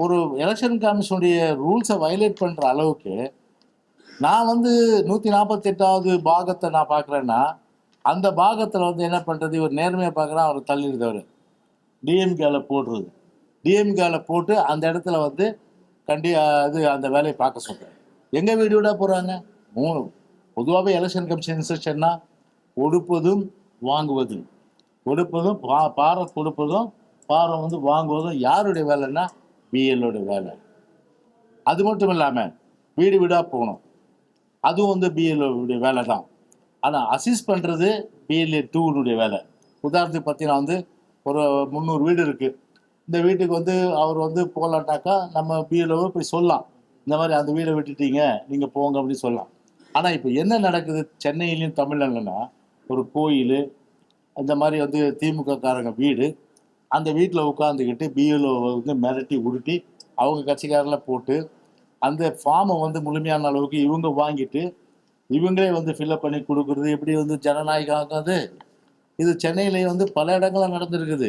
ஒரு எலெக்ஷன் கமிஷனுடைய ரூல்ஸை வயலேட் பண்ணுற அளவுக்கு நான் வந்து நூற்றி நாற்பத்தெட்டாவது பாகத்தை நான் பார்க்குறேன்னா அந்த பாகத்தில் வந்து என்ன பண்ணுறது இவர் நேர்மையாக பார்க்குறான் அவர் தள்ளிடுறவர். டிஎம்கேல போடுறது. டிஎம்கேல போட்டு அந்த இடத்துல வந்து கண்டி இது அந்த வேலையை பார்க்க சொல்கிறேன் எங்கே வீடியோட போகிறாங்க மூணு பொதுவாகவே எலெக்ஷன் கமிஷன் இன்ஸ்ட்ரக்ஷன்னா கொடுப்பதும் வாங்குவதும். கொடுப்பதும் பா பாரம் கொடுப்பதும் பாரம் வந்து வாங்குவதும் யாருடைய வேலைன்னா பிஎல்லோட வேலை. அது மட்டும் இல்லாமல் வீடு வீடாக போகணும். அதுவும் வந்து பிஎல்ஓடைய வேலை தான். ஆனால் அசிஸ்ட் பண்ணுறது பிஎல்ஏ டூனுடைய வேலை. உதாரணத்துக்கு பார்த்தீங்கன்னா வந்து ஒரு முந்நூறு வீடு இருக்குது இந்த வீட்டுக்கு வந்து அவர் வந்து போகலாட்டாக்கா நம்ம பிஎல்ஓவை போய் சொல்லலாம். இந்த மாதிரி அந்த வீடை விட்டுட்டீங்க நீங்கள் போங்க அப்படின்னு சொல்லலாம். ஆனால் இப்போ என்ன நடக்குது? சென்னையிலையும் தமிழ்நாடுலன்னா ஒரு கோயில் அந்த மாதிரி வந்து திமுக காரங்க வீடு அந்த வீட்டில் உட்காந்துக்கிட்டு பிஎல்ஓ வந்து மிரட்டி உருட்டி அவங்க கட்சிக்காரில் போட்டு அந்த ஃபார்மை வந்து முழுமையான அளவுக்கு இவங்க வாங்கிட்டு இவங்களே வந்து ஃபில்அப் பண்ணி கொடுக்குறது எப்படி வந்து ஜனநாயகம் ஆகாது? இது சென்னையிலேயே வந்து பல இடங்களில் நடந்திருக்குது.